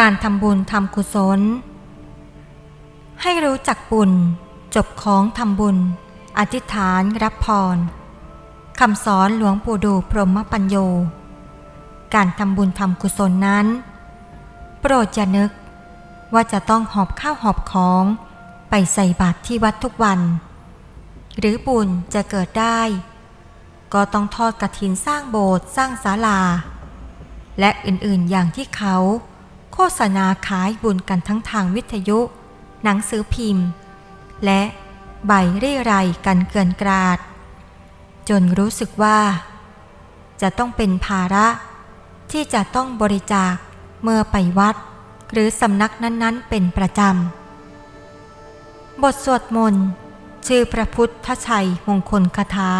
การทำบุญทำกุศล ให้รู้จักบุญ จบของทำบุญ อธิษฐานรับพรคำสอนหลวงปู่ดูพรหมปัญโย การทำบุญทำกุศลนั้น โปรดอย่านึกว่าจะต้องหอบข้าวหอบของไปใส่บาตรที่วัดทุกวัน หรือบุญจะเกิดได้ ก็ต้องทอดกระถินสร้างโบสถ์สร้างศาลา และอื่นๆอย่างที่เขา โฆษณาขายบุญกันทั้งทางวิทยุ หนังสือพิมพ์ และใบเร่ไรกันเกินกราด จนรู้สึกว่า จะต้องเป็นภาระ ที่จะต้องบริจาคเมื่อไปวัด หรือสำนักนั้นๆ เป็นประจำ บทสวดมนต์ชื่อพระพุทธชัยมงคลคาถา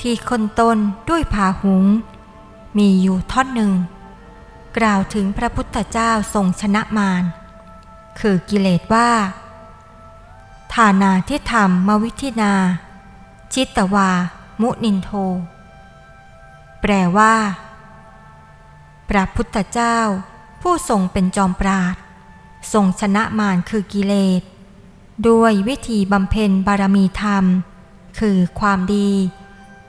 ที่คนตนด้วยผาหุง มีอยู่ท่อนหนึ่ง กล่าวถึงพระพุทธเจ้าทรงชนะมาร คือกิเลสว่าฐานาที่ธรรมมวิธินา ชิตตวา มุนินโท แปลว่า พระพุทธเจ้า ผู้ทรงเป็นจอมปราดทรงชนะมารคือกิเลส ด้วยวิธีบำเพ็ญบารมีธรรม คือความดี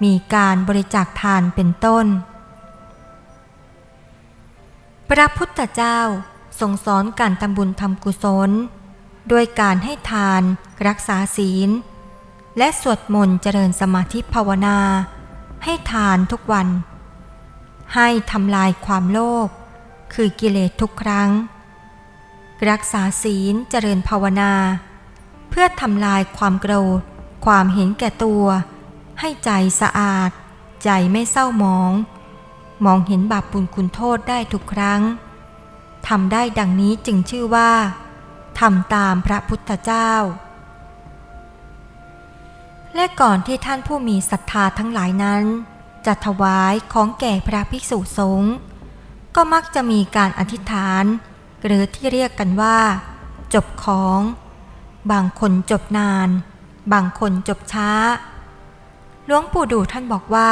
มีการบริจาคทานเป็นต้น พระพุทธเจ้าทรงสอนการทำบุญทำกุศล ด้วยการให้ทานรักษาศีล และสวดมนต์เจริญสมาธิภาวนา ให้ทานทุกวัน ให้ทำลายความโลภคือกิเลสทุกครั้ง รักษาศีลเจริญภาวนา เพื่อทำลายความโกรธ ความเห็นแก่ตัว ให้ใจสะอาด ใจไม่เศร้าหมอง มองเห็นบาปบุญคุณโทษได้ทุกครั้งทำได้ดังนี้จึงชื่อว่าทำตามพระพุทธเจ้า และก่อนที่ท่านผู้มีศรัทธาทั้งหลายนั้น จะถวายของแก่พระภิกษุสงฆ์ก็มักจะมีการอธิษฐาน หรือที่เรียกกันว่า จบของ บางคนจบนาน บางคนจบช้าหลวงปู่ดูท่านบอกว่า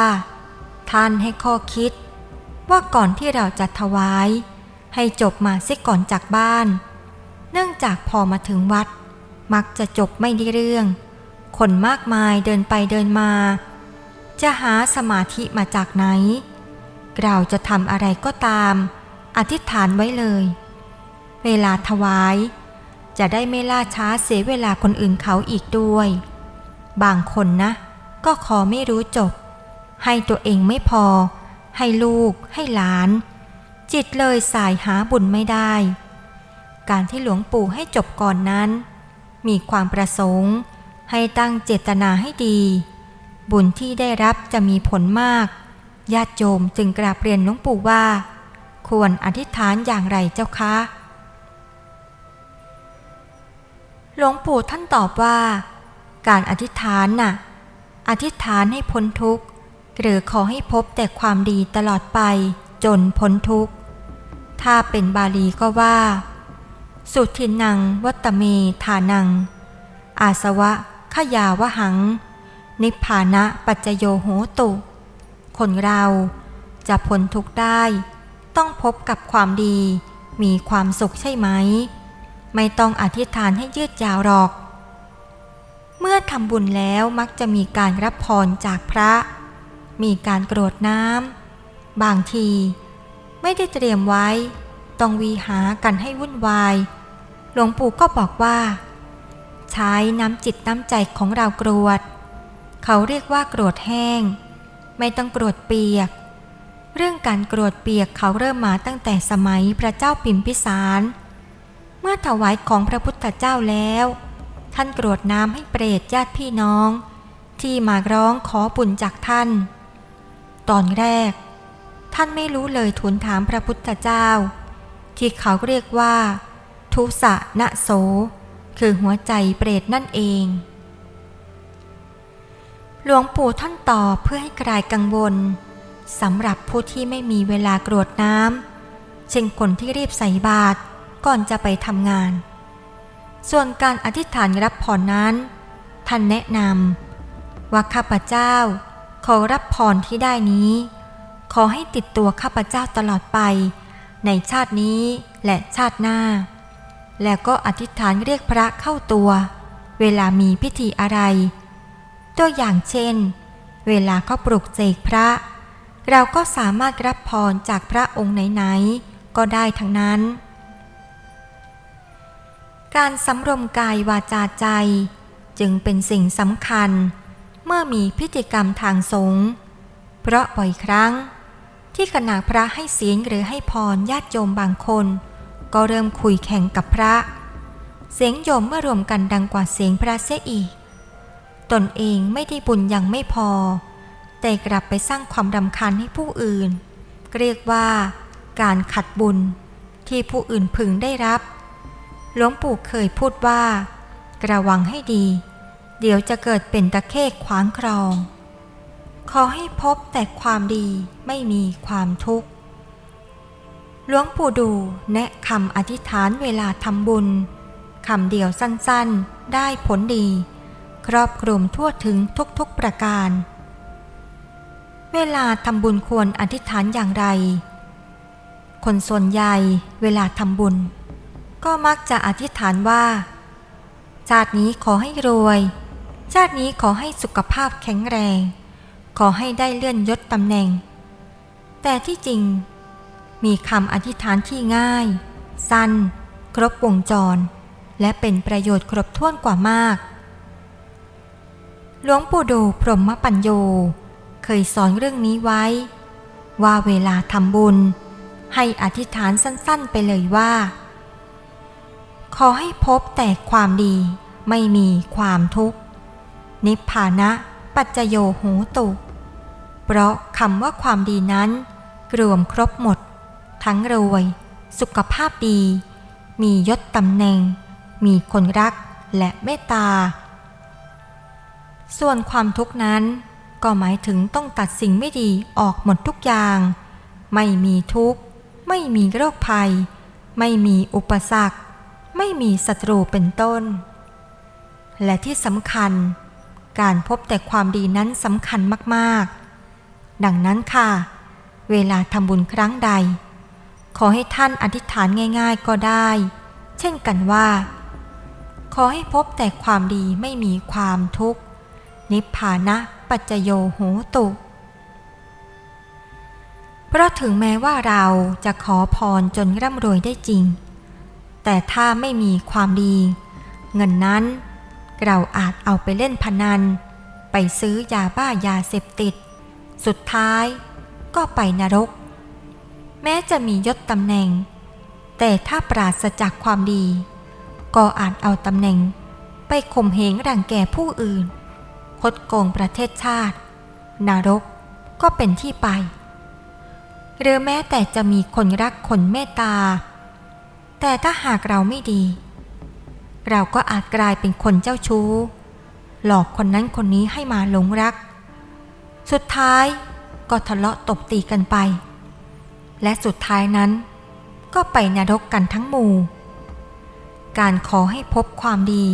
ท่านให้ข้อคิด ว่าก่อนที่เราจะถวาย ให้จบมาเสียก่อนจากบ้าน เนื่องจากพอมาถึงวัด มักจะจบไม่ได้เรื่อง คนมากมายเดินไปเดินมา จะหาสมาธิมาจากไหน เราจะทำอะไรก็ตาม อธิษฐานไว้เลย เวลาถวาย จะได้ไม่ล่าช้าเสียเวลาคนอื่นเขาอีกด้วย บางคนนะ ก็ขอไม่รู้จบ ให้ตัวเองไม่พอ ให้ลูก ให้หลาน จิตเลยสายหาบุญไม่ได้ การที่หลวงปู่ให้จบก่อนนั้น มีความประสงค์ ให้ตั้งเจตนาให้ดี บุญที่ได้รับจะมีผลมาก ญาติโยมจึงกราบเรียนหลวงปู่ว่า ควรอธิษฐานอย่างไรเจ้าคะหลวงปู่ท่านตอบว่า การอธิษฐานน่ะ อธิษฐานให้พ้นทุกข์ หรือขอให้พบแต่ความดีตลอดไปจนพ้นทุกข์ ถ้าเป็นบาลีก็ว่า สุทินังวัตเมธานัง อาสวะขยาวหัง นิพพานะปัจโยโหตุ คนเราจะพ้นทุกข์ได้ ต้องพบกับความดี มีความสุขใช่ไหม ไม่ต้องอธิษฐานให้ยืดยาวหรอก เมื่อทำบุญแล้วมักจะมีการรับพรจากพระ มีการกรวดน้ำบางที ไม่ได้เตรียมไว้ ต้องวีหากันให้วุ่นวาย หลวงปู่ก็บอกว่า ใช้น้ำจิตน้ำใจของเรากรวด เขาเรียกว่ากรวดแห้ง ไม่ต้องกรวดเปียก เรื่องการกรวดเปียกเขาเริ่มมาตั้งแต่สมัยพระเจ้าปิมพิสารเมื่อถวายของพระพุทธเจ้าแล้ว ท่านกรวดน้ำให้เปรตญาติพี่น้อง ที่มาร้องขอบุญจากท่าน ตอนแรก ท่านไม่รู้เลยทูลถามพระพุทธเจ้า ที่เขาเรียกว่า ทุสะนะโส คือหัวใจเปรตนั่นเอง หลวงปู่ท่านตอบเพื่อให้คลายกังวลสำหรับผู้ที่ไม่มีเวลากรวดน้ำเช่นคนที่รีบใส่บาตรก่อนจะไปทำงาน ส่วนการอธิษฐานรับพรนั้น ท่านแนะนำว่าข้าพเจ้า ขอรับพรที่ได้นี้ ขอให้ติดตัวข้าพเจ้าตลอดไป ในชาตินี้และชาติหน้า แล้วก็อธิษฐานเรียกพระเข้าตัว เวลามีพิธีอะไร ตัวอย่างเช่น เวลาเขาปลุกเสกพระ เราก็สามารถรับพรจากพระองค์ไหนๆก็ได้ทั้งนั้น การสำรวมกายวาจาใจจึงเป็นสิ่งสำคัญ เมื่อมีพิธีกรรมทางสงฆ์เพราะบ่อยครั้ง ที่ขณะพระให้เสียงหรือให้พรญาติโยมบางคน ก็เริ่มคุยแข่งกับพระ เสียงโยมเมื่อรวมกันดังกว่าเสียงพระเสียอีก ตนเองไม่ได้บุญยังไม่พอ แต่กลับไปสร้างความรำคาญให้ผู้อื่น เรียกว่าการขัดบุญที่ผู้อื่นพึงได้รับ หลวงปู่เคยพูดว่า ระวังให้ดี เดี๋ยวจะเกิดเป็นตะเข้ขวางครอง ขอให้พบแต่ความดีไม่มีความทุกข์ หลวงปู่ดูแนะคำอธิษฐานเวลาทำบุญคำเดียวสั้นๆ ได้ผลดี ครอบคลุมทั่วถึงทุกๆประการ เวลาทำบุญควรอธิษฐานอย่างไร คนส่วนใหญ่เวลาทำบุญ ก็มักจะอธิษฐานว่า ชาตินี้ขอให้รวย ชาตินี้ขอให้สุขภาพแข็งแรง ขอให้ได้เลื่อนยศตำแหน่ง แต่ที่จริง มีคำอธิษฐานที่ง่าย สั้น ครบวงจร และเป็นประโยชน์ครบถ้วนกว่ามาก หลวงปู่ดูพรหมปัญโย เคยสอนเรื่องนี้ไว้ ว่าเวลาทำบุญ ให้อธิษฐานสั้นๆไปเลยว่า ขอให้พบแต่ความดีไม่มีความทุกข์ นิพพานะปัจจโยโหตุ เพราะคำว่าความดีนั้นรวมครบหมด ทั้งรวย สุขภาพดี มียศตำแหน่ง มีคนรักและเมตตา ส่วนความทุกข์นั้น ก็หมายถึงต้องตัดสิ่งไม่ดีออกหมดทุกอย่าง ไม่มีทุกข์ ไม่มีโรคภัย ไม่มีอุปสรรค ไม่มีศัตรูเป็นต้น และที่สำคัญ การพบแต่ความดีนั้นสำคัญมากๆ ดังนั้นค่ะ เวลาทำบุญครั้งใด ขอให้ท่านอธิษฐานง่าย ๆก็ได้ เช่นกันว่า ขอให้พบแต่ความดีไม่มีความทุกข์ นิพพานะปัจจโยโหตุเพราะถึงแม้ว่าเราจะขอพรจนร่ำรวยได้จริง แต่ถ้าไม่มีความดี เงินนั้น เราอาจเอาไปเล่นพนัน ไปซื้อยาบ้ายาเสพติด สุดท้ายก็ไปนรก แม้จะมียศตำแหน่ง แต่ถ้าปราศจากความดี ก็อาจเอาตำแหน่ง ไปข่มเหงรังแกผู้อื่น คดโกงประเทศชาติ นรกก็เป็นที่ไป หรือแม้แต่จะมีคนรักคนเมตตา แต่ถ้าหากเราไม่ดี เราก็อาจกลายเป็นคนเจ้าชู้ หลอกคนนั้นคนนี้ให้มาหลงรัก สุดท้ายก็ทะเลาะตบตีกันไป และสุดท้ายนั้น ก็ไปนรกกันทั้งหมู่ การขอให้พบความดี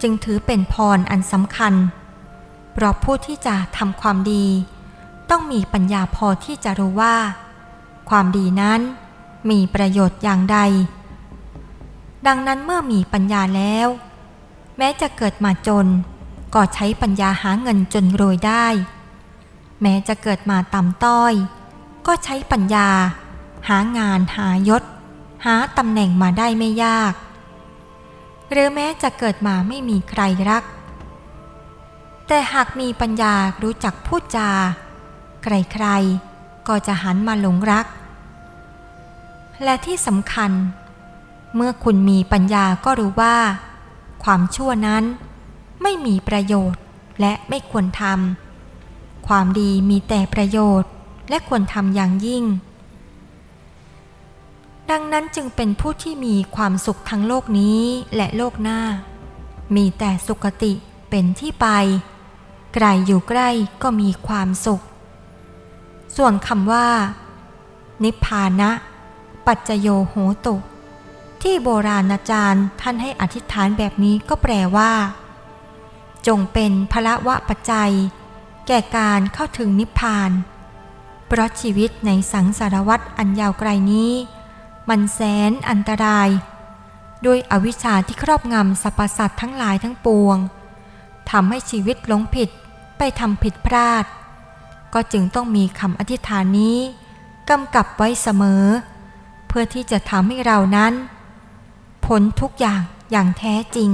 จึงถือเป็นพรอันสำคัญเพราะผู้ที่จะทำความดี ต้องมีปัญญาพอที่จะรู้ว่า ความดีนั้นมีประโยชน์อย่างใด ดังนั้นเมื่อมีปัญญาแล้ว แม้จะเกิดมาจน ก็ใช้ปัญญาหาเงินจนรวยได้ แม้จะเกิดมาต่ำต้อย ก็ใช้ปัญญา หางานหายศ หาตำแหน่งมาได้ไม่ยาก หรือแม้จะเกิดมาไม่มีใครรัก แต่หากมีปัญญารู้จักพูดจา ใครๆก็จะหันมาหลงรัก และที่สำคัญ เมื่อคุณมีปัญญาก็รู้ว่า ความชั่วนั้นไม่มีประโยชน์และไม่ควรทำ ความดีมีแต่ประโยชน์และควรทำอย่างยิ่ง ดังนั้นจึงเป็นผู้ที่มีความสุขทั้งโลกนี้และโลกหน้า มีแต่สุขติเป็นที่ไป ไกลอยู่ใกล้ก็มีความสุข ส่วนคำว่า นิพพานะ ปัจจโยโหตุ ที่โบราณอาจารย์ท่านให้อธิษฐานแบบนี้ก็แปลว่า จงเป็นพละวะปัจจัย แก่การเข้าถึงนิพพาน เพราะชีวิตในสังสารวัฏอันยาวไกลนี้ มันแสนอันตราย ด้วยอวิชชาที่ครอบงำสรรพสัตว์ทั้งหลายทั้งปวงทำให้ชีวิตหลงผิดไปทำผิดพลาด ก็จึงต้องมีคำอธิษฐานนี้กำกับไว้เสมอ เพื่อที่จะทำให้เรานั้น พ้นทุกอย่างอย่างแท้จริง